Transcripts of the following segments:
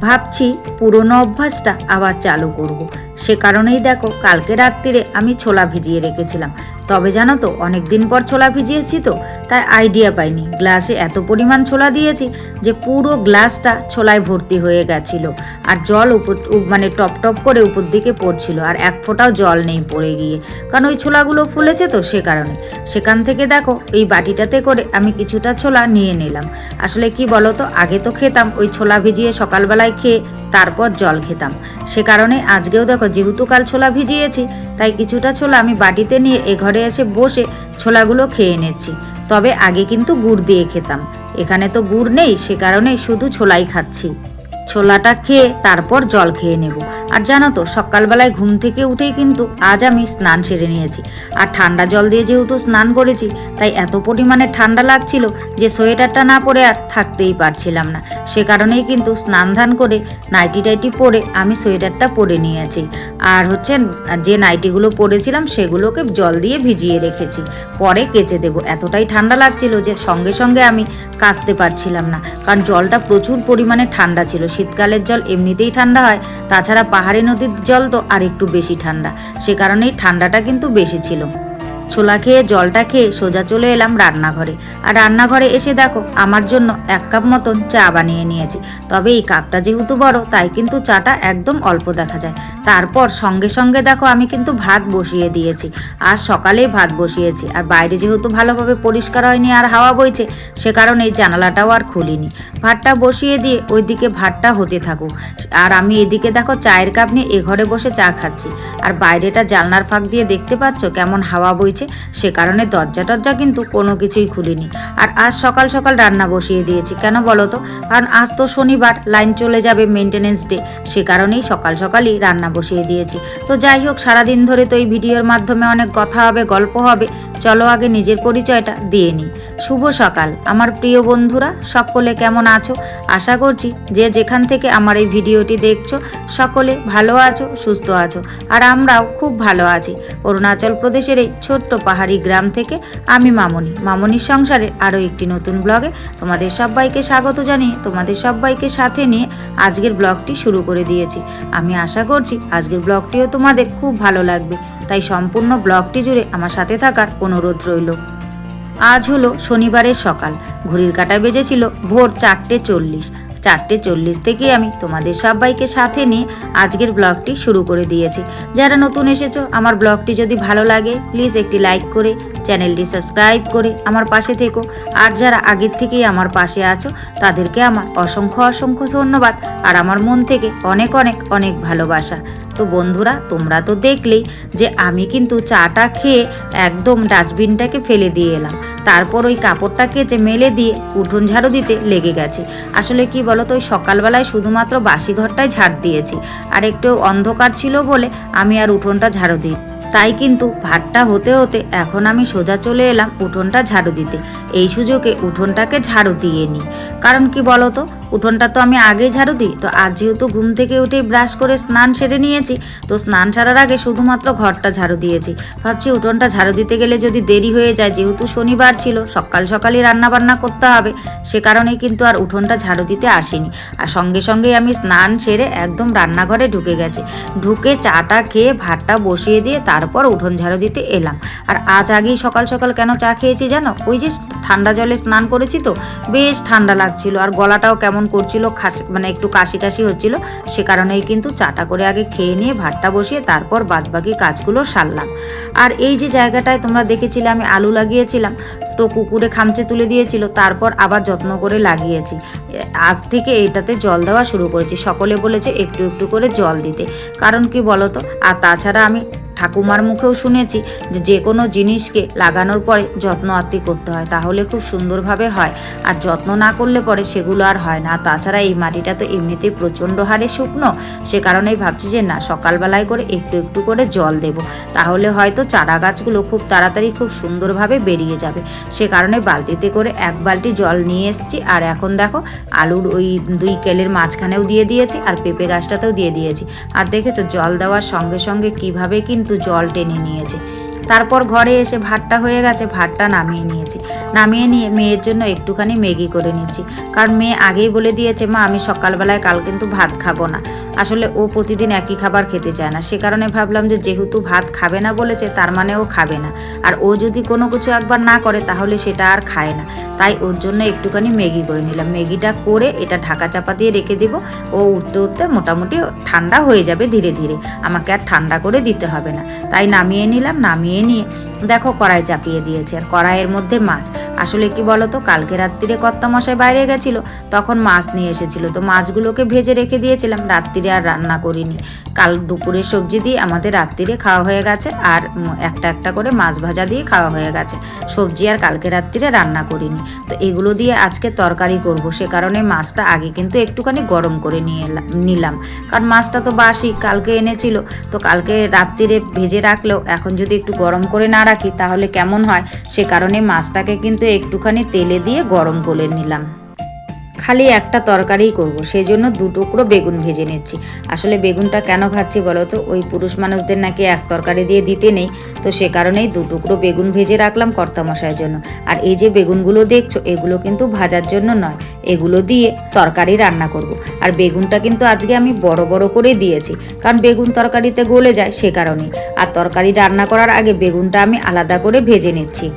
ভাবছি পুরনো অভ্যাসটা আবার চালু করব। সে কারণেই দেখো, কালকে রাত্রিরে আমি ছোলা ভিজিয়ে রেখেছিলাম তবে জানো তো অনেক দিন পর ছোলা ভিজিয়েছি তো, তাই আইডিয়া পাইনি। গ্লাসে এত পরিমাণ ছোলা দিয়েছি যে পুরো গ্লাসটা ছোলায় ভর্তি হয়ে গেছিল। আর জল উপর মানে টপ টপ করে উপর দিকে পড়ছিল, আর এক ফোঁটাও জল নেই পড়ে গিয়ে। কারণ ওই ছোলাগুলো ফুলেছে তো সে কারণে। সেখান থেকে দেখো, এই বাটিটাতে করে আমি কিছুটা ছোলা নিয়ে নিলাম। আসলে কি বলো তো, আগে তো খেতাম, ওই ছোলা ভিজিয়ে সকালবেলায় খেয়ে তারপর জল খেতাম। সে কারণে আজকেও দেখো, যেহেতু কাল ছোলা ভিজিয়েছি, তাই কিছুটা ছোলা আমি বাটিতে নিয়ে এ ঘরে এসে বসে ছোলাগুলো খেয়ে নেছি তবে আগে কিন্তু গুড় দিয়ে খেতাম। এখানে তো গুড় নেই, সে কারণে শুধু ছোলাই খাচ্ছি। ছোলাটা খেয়ে তারপর জল খেয়ে নেব। আর জানো তো, সকালবেলায় ঘুম থেকে উঠেই কিন্তু আজ আমি স্নান সেরে নিয়েছি। আর ঠান্ডা জল দিয়ে যেহেতু স্নান করেছি, তাই এত পরিমাণে ঠান্ডা লাগছিল যে সোয়েটারটা না পরে আর থাকতেই পারছিলাম না। সে কারণেই কিন্তু স্নান ধান করে নাইটি টাইটি পরে আমি সোয়েটারটা পরে নিয়েছি। আর হচ্ছে, যে নাইটিগুলো পরেছিলাম সেগুলোকে জল দিয়ে ভিজিয়ে রেখেছি। পরে কেচে দেব। এতটাই ঠান্ডা লাগছিল যে সঙ্গে সঙ্গে আমি কাচতে পারছিলাম না। কারণ জলটা প্রচুর পরিমাণে ঠান্ডা ছিল শীতকালের জল এমনিতেই ঠান্ডা হয়, তাছাড়া পাহাড়ি নদীর জল তো আর একটু বেশি ঠান্ডা। সে কারণেই ঠান্ডাটা কিন্তু বেশি ছিল। ছোলা খেয়ে, জলটা খেয়ে সোজা চলে এলাম রান্নাঘরে। আর রান্নাঘরে এসে দেখো, আমার জন্য এক কাপ মতন চা বানিয়ে নিয়েছি। তবে এই কাপটা যেহেতু বড়, তাই কিন্তু চাটা একদম অল্প দেখা যায়। তারপর সঙ্গে সঙ্গে দেখো, আমি কিন্তু ভাত বসিয়ে দিয়েছি। আর সকালেই ভাত বসিয়েছি। আর বাইরে যেহেতু ভালোভাবে পরিষ্কার হয়নি আর হাওয়া বইছে, সে কারণে এই জানালাটাও আর খুলিনি। ভাতটা বসিয়ে দিয়ে ওইদিকে ভাতটা হতে থাকুক। আর আমি এদিকে দেখো, চায়ের কাপ নিয়ে এ ঘরে বসে চা খাচ্ছি। আর বাইরেটা জানলার ফাঁক দিয়ে দেখতে পাচ্ছ, কেমন হাওয়া বইছে সে কারণে দরজা টরজা কিন্তু কোনো কিছুই খুলিনি। আর আজ সকাল সকাল রান্না বসিয়ে দিয়েছি, কেন বলো তো? কারণ আজ তো শনিবার, লাইন চলে যাবে মেনটেনেন্স ডে, সে কারণেই সকাল সকালই রান্না বসিয়ে দিয়েছি। তো যাই হোক, সারাদিন ধরে তো এই ভিডিওর মাধ্যমে অনেক কথা হবে, গল্প হবে চলো আগে নিজের পরিচয়টা দিয়ে নিই। শুভ সকাল। আমার প্রিয় বন্ধুরা, সকলে কেমন আছো? আশা করছি যে যেখান থেকে আমার এই ভিডিওটি দেখছ, সকলে ভালো আছো, সুস্থ আছো, আর আমরাও খুব ভালো আছি। অরুণাচল প্রদেশের এই ছোট্ট পাহাড়ি গ্রাম থেকে আমি মামনি। মামনির সংসারে আরও একটি নতুন ব্লগে তোমাদের সবাইকে স্বাগত জানিয়ে, তোমাদের সবাইকে সাথে নিয়ে আজকের ব্লগটি শুরু করে দিয়েছি। আমি আশা করছি আজকের ব্লগটিও তোমাদের খুব ভালো লাগবে। তাই সম্পূর্ণ ব্লগটি জুড়ে আমার সাথে থাকার অনুরোধ রইল। আজ হলো শনিবারের সকাল। ঘড়ির কাটা বেজেছিল ভোর চারটে চল্লিশ। চারটে চল্লিশ থেকে আমি তোমাদের সবাইকে সাথে নিয়ে আজকের ব্লগটি শুরু করে দিয়েছি। যারা নতুন এসেছ, আমার ব্লগটি যদি ভালো লাগে প্লিজ একটি লাইক করে, চ্যানেলটি সাবস্ক্রাইব করে আমার পাশে থেকো। আর যারা আগের থেকেই আমার পাশে আছো, তাদেরকে আমার অসংখ্য অসংখ্য ধন্যবাদ। আর আমার মন থেকে অনেক অনেক অনেক ভালোবাসা। তো বন্ধুরা, তোমরা তো দেখলেই যে আমি কিন্তু চাটা খেয়ে একদম ডাস্টবিনটাকে ফেলে দিয়ে এলাম। তারপর ওই কাপড়টা কেচে মেলে দিয়ে উঠোন ঝাড়ু দিতে লেগে গেছে। আসলে কি বলো তো ওই সকালবেলায় শুধুমাত্র বাসি ঘরটায় ঝাড় দিয়েছি। আর একটু অন্ধকার ছিল বলে আমি আর উঠোনটা ঝাড়ু দিই তাই কিন্তু ভাতটা হতে হতে এখন আমি সোজা চলে এলাম উঠোনটা ঝাড়ু দিতে। এই সুযোগে উঠোনটাকে ঝাড়ু দিয়ে নিই। কারণ কি বলো তো উঠোনটা তো আমি আগেই ঝাড়ু দিই। তো আজ যেহেতু ঘুম থেকে উঠে ব্রাশ করে স্নান সেরে নিয়েছি, তো স্নান সারার আগে শুধুমাত্র ঘরটা ঝাড়ু দিয়েছি। ভাবছি উঠোনটা ঝাড়ু দিতে গেলে যদি দেরি হয়ে যায়, যেহেতু শনিবার ছিল, সকাল সকালই রান্নাবান্না করতে হবে। সে কারণেই কিন্তু আর উঠোনটা ঝাড়ু দিতে আসিনি। আর সঙ্গে সঙ্গেই আমি স্নান সেরে একদম রান্নাঘরে ঢুকে গেছি। ঢুকে চাটা খেয়ে ভাতটা বসিয়ে দিয়ে তারপর উঠোন ঝাড়ু দিতে এলাম। আর আজ আগেই সকাল সকাল কেন চা খেয়েছি জানো? ওই যে ঠান্ডা জলে স্নান করেছি তো, বেশ ঠান্ডা লাগছিল। আর গলাটাও কেমন করছিল, খাসি মানে একটু কাশি কাশি হচ্ছিল, সে কারণেই কিন্তু চাটা করে আগে খেয়ে নিয়ে ভাতটা বসিয়ে তারপর বাদবাকি কাজগুলো সারলাম। আর এই যে জায়গাটায় তোমরা দেখেছিলে, আমি আলু লাগিয়েছিলাম, তো কুকুরে খামচে তুলে দিয়েছিল, তারপর আবার যত্ন করে লাগিয়েছি। আজ থেকে এটাতে জল দেওয়া শুরু করেছি। সকলে বলেছে একটু একটু করে জল দিতে। কারণ কি বলতো? আর তাছাড়া আমি ঠাকুমার মুখেও শুনেছি যে যে কোনো জিনিসকে লাগানোর পরে যত্ন আত্মি করতে হয়, তাহলে খুব সুন্দরভাবে হয়। আর যত্ন না করলে পরে সেগুলো আর হয় না। তাছাড়া এই মাটিটা তো এমনিতেই প্রচণ্ড হারে শুকনো। সে কারণেই ভাবছি যে না, সকালবেলায় করে একটু একটু করে জল দেব। তাহলে হয়তো চারা গাছগুলো খুব তাড়াতাড়ি খুব সুন্দরভাবে বেরিয়ে যাবে। সে কারণে বালতিতে করে এক বালতি জল নিয়ে এসেছি। আর এখন দেখো, আলুর ওই দুই কেলের মাঝখানেও দিয়ে দিয়েছি আর পেঁপে গাছটাতেও দিয়ে দিয়েছি। আর দেখেছ, জল দেওয়ার সঙ্গে সঙ্গে কীভাবে কিন্তু জল টেনে নিয়েছে। তারপর ঘরে এসে ভাতটা হয়ে গেছে, ভাতটা নামিয়ে নিয়েছি। নামিয়ে নিয়ে মেয়ের জন্য একটুখানি ম্যাগি করে নিচ্ছি। কারণ মেয়ে আগেই বলে দিয়েছে, মা, আমি সকালবেলায় কাল কিন্তু ভাত খাব না। আসলে ও প্রতিদিন একই খাবার খেতে চায় না। সে কারণে ভাবলাম যে, যেহেতু ভাত খাবে না বলেছে, তার মানে ও খাবে না। আর ও যদি কোনো কিছু একবার না করে, তাহলে সেটা আর খায় না। তাই ওর জন্য একটুখানি ম্যাগি করে নিলাম। ম্যাগিটা করে এটা ঢাকা চাপা দিয়ে রেখে দিব। ও উঠতে উঠতে মোটামুটি ঠান্ডা হয়ে যাবে ধীরে ধীরে। আমাকে আর ঠান্ডা করে দিতে হবে না। তাই নামিয়ে নিলাম, নামিয়ে নিয়ে দেখো, কড়াই চাপিয়ে দিয়েছে। আর কড়াইয়ের মধ্যে মাছ। আসলে কি বলতো, কালকে রাত্রিরে কর্তা মশাই বাইরে গেছিল, তখন মাছ নিয়ে এসেছিল। তো মাছগুলোকে ভেজে রেখে দিয়েছিলাম, রাত্রিরে আর রান্না করিনি। কাল দুপুরের সবজি দিয়ে আমাদের রাত্রিরে খাওয়া হয়ে গেছে, আর একটা একটা করে মাছ ভাজা দিয়ে খাওয়া হয়ে গেছে। সবজি আর কালকে রাত্রিরে রান্না করিনি। তো এগুলো দিয়ে আজকে তরকারি করব, সে কারণে মাছটা আগে কিন্তু একটুখানি গরম করে নিয়ে নিলাম। কারণ মাছটা তো বাসি, কালকে এনেছিল। তো কালকে রাত্রিরে ভেজে রাখলেও এখন যদি একটু গরম করে না রাখি তাহলে কেমন হয়? সে কারণে মাছটাকে কিন্তু একটুখানি তেলে দিয়ে গরম করে নিলাম। খালি একটা তরকারিই করব সেই জন্য দু টুকরো বেগুন ভেজে নিচ্ছি। আসলে বেগুনটা কেন ভাজছি বলো তো? ওই পুরুষ মানুষদের নাকি এক তরকারি দিয়ে দিতে নেই, তো সে কারণেই দু টুকরো বেগুন ভেজে রাখলাম কর্তামশাইয়ের জন্য। আর এই যে বেগুনগুলো দেখছ, এগুলো কিন্তু ভাজার জন্য নয়, এগুলো দিয়ে তরকারি রান্না করব। আর বেগুনটা কিন্তু আজকে আমি বড় বড় করে দিয়েছি, কারণ বেগুন তরকারিতে গলে যায় সে কারণেই। আর তরকারি রান্না করার আগে বেগুনটা আমি আলাদা করে ভেজে নিচ্ছি।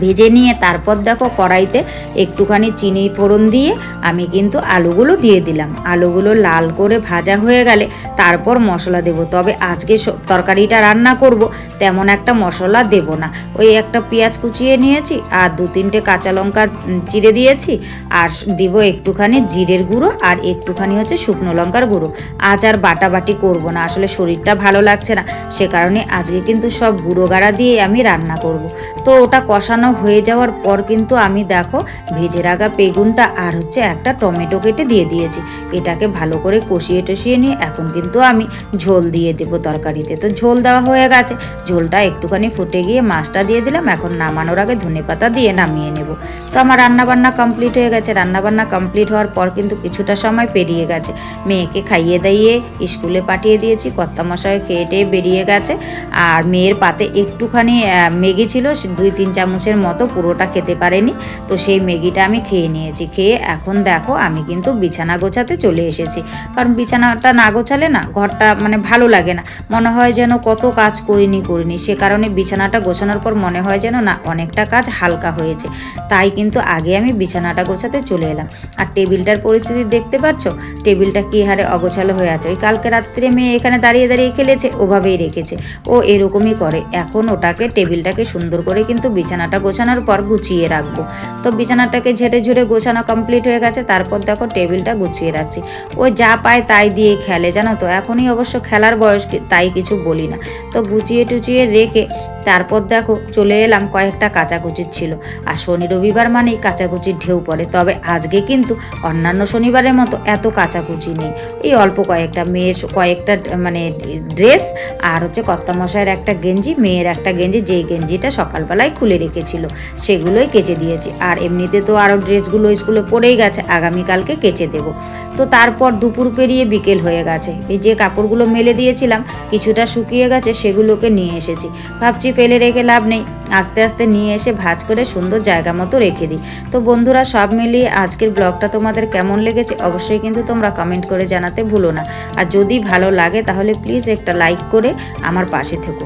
ভেজে নিয়ে তারপর দেখো কড়াইতে একটুখানি চিনি ফোড়ন দিয়ে আমি কিন্তু আলুগুলো দিয়ে দিলাম। আলুগুলো লাল করে ভাজা হয়ে গেলে তারপর মশলা দেব। তবে আজকে তরকারিটা রান্না করব, তেমন একটা মশলা দেব না। ওই একটা পেঁয়াজ কুচিয়ে নিয়েছি আর দু তিনটে কাঁচা লঙ্কা চিড়ে দিয়েছি আর দিব একটুখানি জিরের গুঁড়ো আর একটুখানি হচ্ছে শুকনো লঙ্কার গুঁড়ো। আজ আর বাটাবাটি করব না, আসলে শরীরটা ভালো লাগছে না, সে কারণে আজকে কিন্তু সব গুঁড়ো গাড়া দিয়ে আমি রান্না করব। তো ওটা কষানো হয়ে যাওয়ার পর কিন্তু আমি দেখো ভেজে রাখা বেগুনটা আর হচ্ছে একটা টমেটো কেটে দিয়ে দিয়েছি। এটাকে ভালো করে কষিয়ে টষিয়ে নিয়ে এখন কিন্তু আমি ঝোল দিয়ে দেবো তরকারিতে। তো ঝোল দেওয়া হয়ে গেছে। ঝোলটা একটুখানি ফুটে গিয়ে মাছটা দিয়ে দিলাম। এখন নামানোর আগে ধনে পাতা দিয়ে নামিয়ে নেব। তো আমার রান্নাবান্না কমপ্লিট হয়ে গেছে। রান্নাবান্না কমপ্লিট হওয়ার পর কিন্তু কিছুটা সময় পেরিয়ে গেছে। মেয়েকে খাইয়ে দাইয়ে স্কুলে পাঠিয়ে দিয়েছি। কর্তামশাই খেয়ে টেয়ে বেরিয়ে গেছে। আর মেয়ের পাতে একটুখানি ম্যাগি ছিল। দুই, তিন চামচের মতো পুরোটা খেতে পারেনি। তো সেই ম্যাগিটা আমি খেয়ে নিয়েছি। খেয়ে এখন দেখো আমি কিন্তু বিছানা গোছাতে চলে এসেছি। কারণ বিছানাটা না গোছালে না ঘরটা মানে ভালো লাগে না। মনে হয় যেন কত কাজ করিনি করিনি। সে কারণে বিছানাটা গোছানোর পর মনে হয় যেন না অনেকটা কাজ হালকা হয়েছে। তাই কিন্তু আগে আমি বিছানাটা গোছাতে চলে এলাম। আর টেবিলটার পরিস্থিতি দেখতে পাচ্ছ? টেবিলটা কি হারে অগোছালো হয়ে আছে। ওই কালকে রাত্রে মেয়ে এখানে দাঁড়িয়ে দাঁড়িয়ে খেলেছে, ওভাবেই রেখেছে। ও এরকমই করে। এখন ওটাকে, টেবিলটাকে সুন্দর করে কিন্তু বিছানাটা গোছানোর পর গুছিয়ে রাখব। তো বিছানাটাকে ঝেড়ে ঝুড়ে গোছানো কমপ্লিট হয়ে গেছে, তারপর দেখো টেবিলটা গুছিয়ে রাখছি। ও যা পায় তাই দিয়ে খেলে, জানো তো? এখনই অবশ্য খেলার বয়স তাই কিছু বলি না। তো গুছিয়ে টুচিয়ে রেখে তারপর দেখো, চলে এলাম, কয়েকটা কাচাকুচির ছিল। আর শনি রবিবার মানেই কাচাকুচির ঢেউ পড়ে। তবে আজকে কিন্তু অন্যান্য শনিবারের মতো এত কাচাকুচি নেই। এই অল্প কয়েকটা মেয়ের কয়েকটা মানে ড্রেস আর হচ্ছে কর্তামশাইয়ের একটা গেঞ্জি, মেয়ের একটা গেঞ্জি, যেই গেঞ্জিটা সকালবেলায় খুলে রেখেছিল, সেগুলোই কেচে দিয়েছি। আর এমনিতে তো আরও ড্রেসগুলো স্কুলে পড়েই গেছে, আগামীকালকে কেচে দেব। তো তারপর দুপুর পেরিয়ে বিকেল হয়ে গেছে। এই যে কাপড়গুলো মেলে দিয়েছিলাম, কিছুটা শুকিয়ে গেছে, সেগুলোকে নিয়ে এসেছি। ভাবছি ফেলে রেখে লাভ নেই। আস্তে আস্তে নিয়ে এসে ভাজ করে সুন্দর জায়গা মতো রেখে দিই। তো বন্ধুরা, সব মিলিয়ে আজকের ব্লগটা তোমাদের কেমন লেগেছে অবশ্যই কিন্তু তোমরা কমেন্ট করে জানাতে ভুলো না। আর যদি ভালো লাগে তাহলে প্লিজ একটা লাইক করে আমার পাশে থেকো।